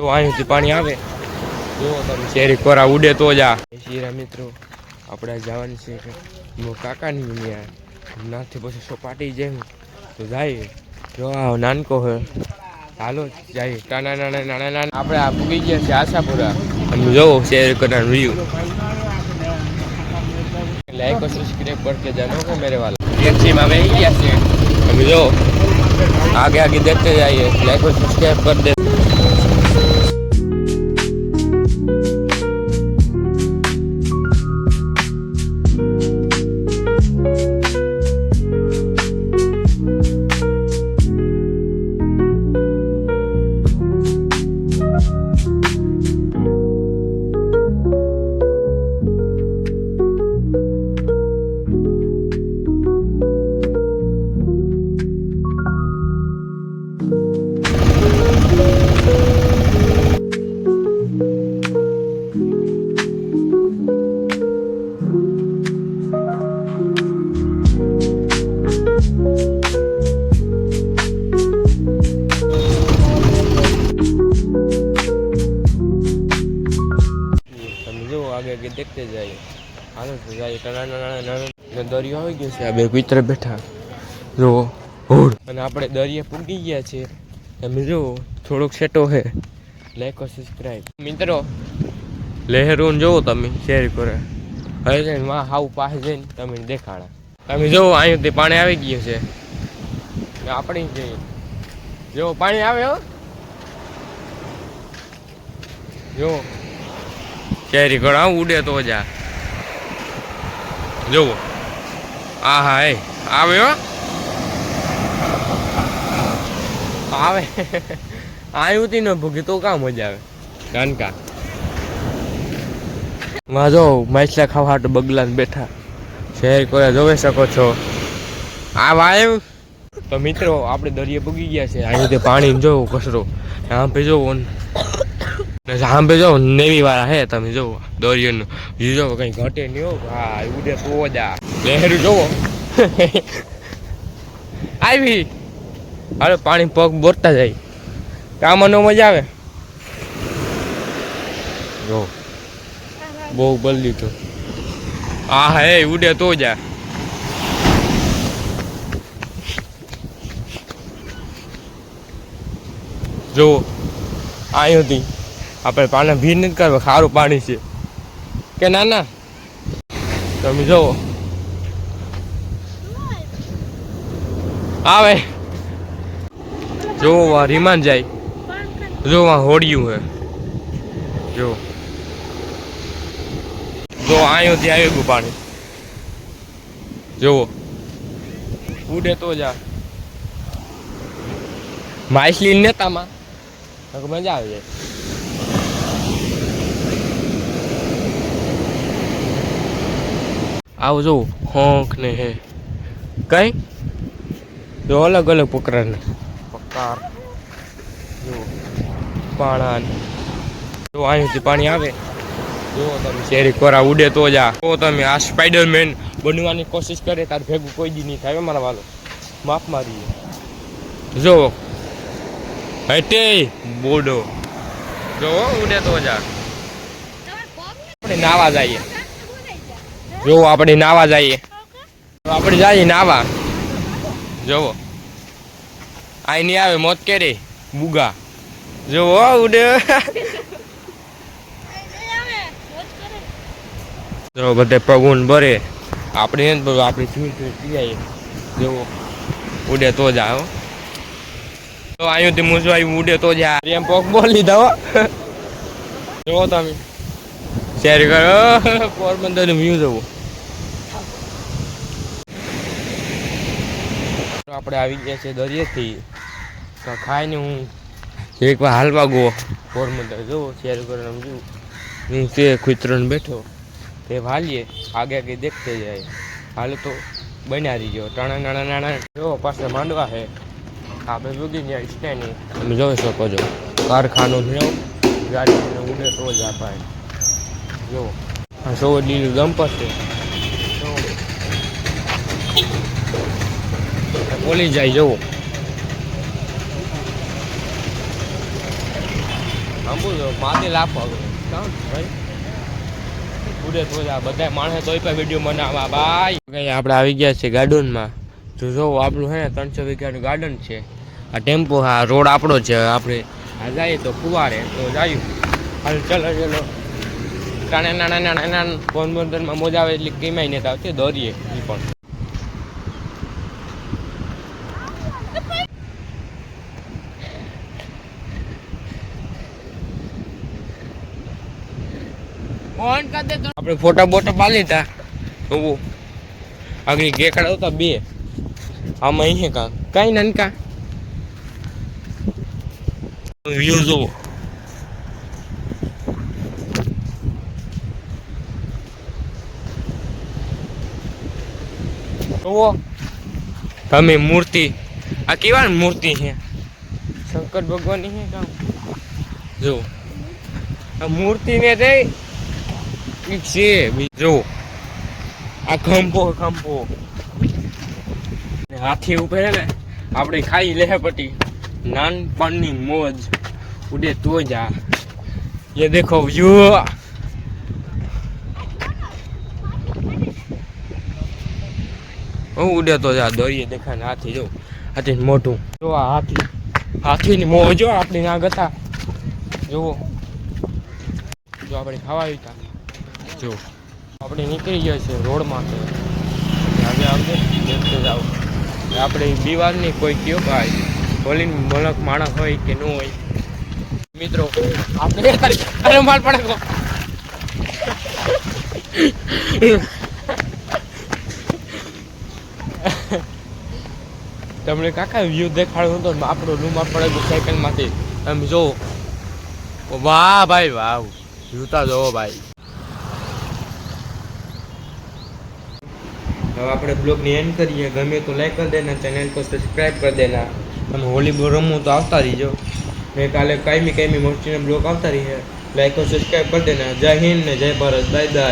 જો અહીંથી પાણી આવે, જો તમે શેરી કોરા ઉડે તો જ આ. શીરા મિત્રો, આપણે જવાની છે કાકાની દુનિયા નાથી પછી સોપાટી જાય તો જાય. જો આ નાનકો હોય હાલો જાય. નાના નાના નાના નાના આપણે આ પૂગી ગયા છે આશાપુરા. અને જોવો શેર કરવાનું રહ્યું. લાઈક ઓર સબસ્ક્રાઇબ કરકે જાનો કો મેરે વાલા ટેક્સી માં બેહી ગયા છે. જો આગે આગે દેખતે જઈએ લાઈક ઓર સબસ્ક્રાઇબ કર દે. નાના દરિયો આવી ગયો છે. આ બે કુતરા બેઠા. જો અને આપણે દરિયે પૂગી ગયા છે. તમે જો, થોડોક સેટો છે. લાઈક ઓર સબસ્ક્રાઇબ મિત્રો લહેરોન જોવો તમે, શેર કરે. હવે છે ને માં હાવ પાસે જઈને તમે દેખાડા. તમે જોવો અહીંથી પાણી આવી ગયું છે. આપણે જઈએ જો પાણી આવે હો. જો કેરી ઘણા ઉડે તો જા. જોવો. આ હા એ આવે હો. આવે. આવ્યું તી ન ભૂગી તો કા મજા આવે? કાનકા. માં જો માછલા ખાવા તો બગલા બેઠા. શેર કોઈ જોઈ શકો છો. આ વાયુ તો મિત્રો આપણે દરિયે પૂગી ગયા છે. અહીંથી પાણી જોવું કચરો. આમ જોવો ને સાંભે જો નેવી વાળા હે, તમે જોવો દોરિયન જો કઈ ઘટે નહીં હો, ભાઈ, ઉડે આ લહેરું જોવો. આવી. હાલો, પાણી પગ બોરતા જાય. કામ મજા આવે. જો, બહુ બદલી તો. આ હે, ઉડે તો જા. જો અહીંથી આપણે પાણી ભીડ નથી કરવા સારું પાણી છે. કે ના ના. તમે જુઓ આવે. જોવો રીમાન જાય. જો વા હોડિયું હે. જો. જો અહીંથી આવી ગયું પાણી. જોવો. ઉડે તો જા. માછલી નેતામાં. મજા આવી જાય. આવું જો હોંક ને હે. કઈ? જો અલગ અલગ પ્રકાર ને પકાર. જો. પાણા જો અહીંથી પાણી આવે. જો તમે શેરી કોરા ઉડે તો જ. આ જો તમે આ સ્પાઈડરમેન બનવાની કોશિશ કરે તાર ભેગું કોઈ દી નહીં થાય મારા વાલો. માફ મારી જો. હટે બોડો. જો ઉડે તો જા. આપણે નાવા જઈએ. જો આપણે નાવા જઈએ. આપણે જઈએ નાવા. જોવો આઈ નહીં આવે, મોત કેરી. બુગા. જોવો ઉડે. જો બધે પગુન ભરે. આપણે ને બધું આપણે ચૂર પીએ જોવો ઉડે તો જ આવો તો અહીંથી મૂંઝવા આવ્યું ઉડે તો આ એમ પગ બોલી હો. જોવો તમે. શેર કરો. પોરબંદર વ્યૂ જવું. આપણે આવી ગયા છે દરિયેથી. તો ખાઈને હું એકવાર હાલવા ગયો પોરબંદર જવો, શેર કરો જોઉં હું તે ખુતરણ બેઠો. તે વાલીએ આગે આગે દેખતે જાય. હાલ તો બન્યા ગયો ટાણા નાણા નાણા જો પાસે માંડવા છે આપણે ભૂગી ગયા સ્ટેન્ડ તમે જોઈ શકો છો. કારખાનું ગાડી ઉડે તો જ અપાય જો આ સો લીલું દંપર છે. ઓલી જાય આંબુ માથે કામ ભાઈ? તો બધા માણસે તોય વીડિયો બનાવવા. ભાઈ કઈ આપણે આવી ગયા છે ગાર્ડનમાં. જો જો આપણું હે ત્રણસો વીઘાનું ગાર્ડન છે. આ ટેમ્પો હા રોડ આપણો છે. આપણે આ જઈએ તો કુવારે તો જાય. હાલ ચલો ચલો. નાના નાના નાના નાના ફોન બોનમાં મોજા આવે એટલે કેમાય નહીં આવતી દોરીએ એ પણ. આપણે ફોટા બોટા પાડી લીધા. જોવું. આગળ ગેકડા હતા બે. આમાં અહીં કા કઈ નાનકા. વ્યૂ જોવો. જુઓ. તમે મૂર્તિ. આ કેવા મૂર્તિ છે? શંકર ભગવાન છે કામ. જુઓ. આ મૂર્તિને તે છે જુઓ. આ ખંભો ખંભો. હાથી ઉપર ને આપણે ખાઈ લેહપટી નાનપણની મોજ. ઉડે તો જા એ દેખો જુઓ. હું ઉડે તો આ દોરીએ દેખાય ને હાથી જો, હાથી મોટું જો આ હાથી હાથીની મોં જો આપણી ના ગતા જુઓ. જો આપણે ખાવા આવ્યા જો, આપણે નીકળી ગયા છે રોડમાં આગળ આવજે, દેખતે જાઓ આપણે બીવારની કોઈ કયો ભાઈ બોલીને મલક માણસ હોય કે ન હોય. મિત્રો, આપણે અરે માલ પડે. તમને કાકા વ્યૂ દેખાડો તો આપણો રૂમ પડે સાયકલમાંથી એમ જોવો વાહ ભાઈ, વાહ. જૂતા જોવો ભાઈ. હવે આપણે બ્લોગની એન્ડ કરીએ. ગમે તો લાઈક કરી દેના ચેનલ તો સબસ્ક્રાઈબ કરી દેના. અને હોલીબોલ રમવું તો આવતા રહીજો. મેં કાલે કાયમી કાયમી મોસ્ટીને બ્લોગ આવતા રહીએ. લાઈક તો સબસ્ક્રાઈબ કરી દેના. જય હિન્દ ને જય ભારત. Bye bye